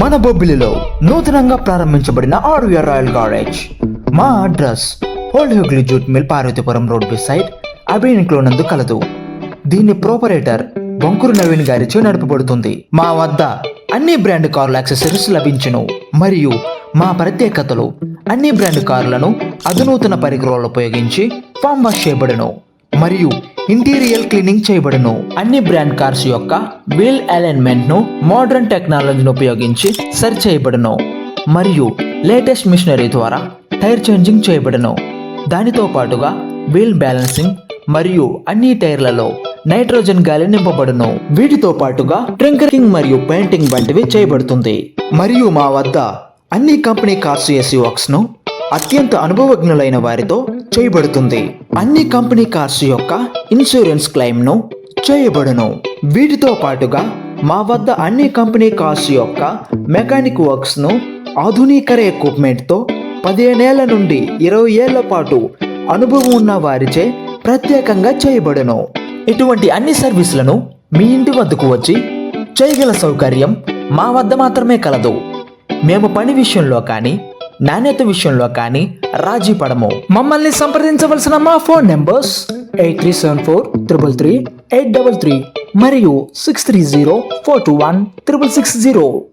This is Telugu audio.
మన బొబ్బిలిలో నూతనంగా ప్రారంభించబడిన ఆర్వీఆర్ రాయల్ గారేజ్ మా address old Hooghly jute mill Parvathipuram road side అబినిక్లో నందు కలదు. దీని ప్రోపరేటర్ బొంకురు నవీన్ గారిచే నడపబడుతుంది. మా వద్ద అన్ని బ్రాండ్ కార్ల యాక్సెసరీస్ లభించును. మరియు మా ప్రత్యేకతలు అన్ని బ్రాండ్ కార్లను అధునూతన పరికరాలు ఉపయోగించి ఫామ్ వాష్ చేయబడును. మరియు ఇంటీరియర్ క్లీనింగ్ చేయబడును. అన్ని బ్రాండ్ కార్స్ యొక్క వీల్ అలైన్మెంట్ను మోడర్న్ టెక్నాలజీని ఉపయోగించి సరి చేయబడును. మరియు లేటెస్ట్ మిషనరీ ద్వారా టైర్ చేంజింగ్ చేయబడును. దానితో పాటుగా వీల్ బ్యాలెన్సింగ్ మరియు అన్ని టైర్లలో నైట్రోజన్ గాలి నింపబడును. వీటితో పాటుగా ట్రింకరింగ్ మరియు పెయింటింగ్ వంటివి చేయబడుతుంది. మరియు మా వద్ద అన్ని కంపెనీ కార్స్ ఏసీ వర్క్స్ను అత్యంత అనుభవజ్ఞులైన వారితో చేయబడుతుంది. అన్ని కంపెనీ కార్స్ యొక్క ఇన్సూరెన్స్ క్లెయిమ్ను చేయబడును. వీటితో పాటుగా మా వద్ద అన్ని కంపెనీ కార్స్ యొక్క మెకానిక్ వర్క్స్ను ఆధునీకర ఎక్విప్మెంట్తో పదిహేనేళ్ళ నుండి ఇరవై ఏళ్ళ పాటు అనుభవం ఉన్న వారిచే ప్రత్యేకంగా చేయబడును. ఇటువంటి అన్ని సర్వీసులను మీ ఇంటి వద్దకు వచ్చి చేయగల సౌకర్యం మా వద్ద మాత్రమే కలదు. మేము పని విషయంలో కానీ నాణ్యత విషయంలో కానీ రాజీ పడము. మమ్మల్ని సంప్రదించవలసిన మా phone numbers eight three seven four triple three eight double three మరియు six three zero four two one triple six zero.